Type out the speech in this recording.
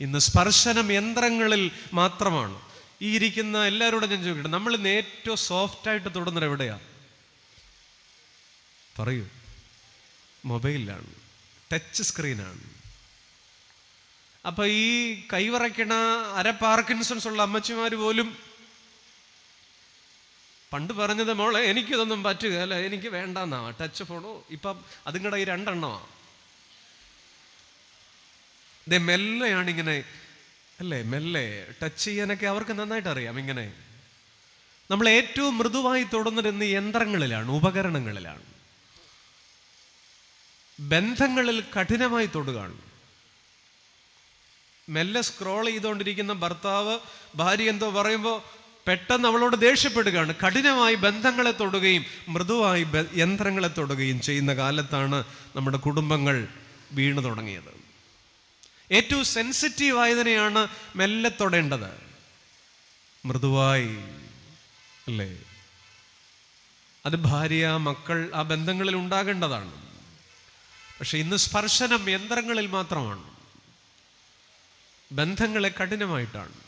ഇന്ന് സ്പർശനം യന്ത്രങ്ങളിൽ മാത്രമാണ്. ഈ ഇരിക്കുന്ന എല്ലാവരോടും ഞാൻ ചോദിക്കട്ടെ നമ്മൾ ഇന്ന് ഏറ്റവും സോഫ്റ്റായിട്ട് തൊടുന്നത് എവിടെയാ? പറയൂ. മൊബൈലാണ് ടച്ച് സ്ക്രീനാണ് അപ്പൊ ഈ കൈവറയ്ക്കണ അര പാർക്കിൻസൺസ് ഉള്ള അമ്മച്ചിമാർ പോലും പണ്ട് പറഞ്ഞത് മോളെ എനിക്കിതൊന്നും പറ്റുക അല്ല എനിക്ക് വേണ്ടെന്നാ. ടച്ച് ഫോണോ ഇപ്പം അതുങ്ങളുടെ ഈ രണ്ടെണ്ണമാ. ഇതേ മെല്ലെയാണ് ഇങ്ങനെ അല്ലേ മെല്ലെ ടച്ച് ചെയ്യാനൊക്കെ അവർക്ക് നന്നായിട്ട് അറിയാം ഇങ്ങനെ. നമ്മൾ ഏറ്റവും മൃദുവായി തുടർന്നിരുന്ന യന്ത്രങ്ങളിലാണ് ഉപകരണങ്ങളിലാണ്. ബന്ധങ്ങളിൽ കഠിനമായി തൊടുകയാണ്. മെല്ലെ സ്ക്രോൾ ചെയ്തുകൊണ്ടിരിക്കുന്ന ഭർത്താവ് ഭാര്യ എന്തോ പറയുമ്പോൾ പെട്ടെന്ന് അവളോട് ദേഷ്യപ്പെടുകയാണ്. കഠിനമായി ബന്ധങ്ങളെ തൊടുകയും മൃദുവായി യന്ത്രങ്ങളെ തൊടുകയും ചെയ്യുന്ന കാലത്താണ് നമ്മുടെ കുടുംബങ്ങൾ വീണു തുടങ്ങിയത്. ഏറ്റവും സെൻസിറ്റീവ് ആയതിനെയാണ് മെല്ലെ തൊടേണ്ടത്. മൃദുവായി അല്ലേ? അത് ഭാര്യ മക്കൾ ആ ബന്ധങ്ങളിൽ ഉണ്ടാകേണ്ടതാണ്. പക്ഷെ ഇന്ന് സ്പർശനം യന്ത്രങ്ങളിൽ മാത്രമാണ്. ബന്ധങ്ങളെ കഠിനമായിട്ടാണ്.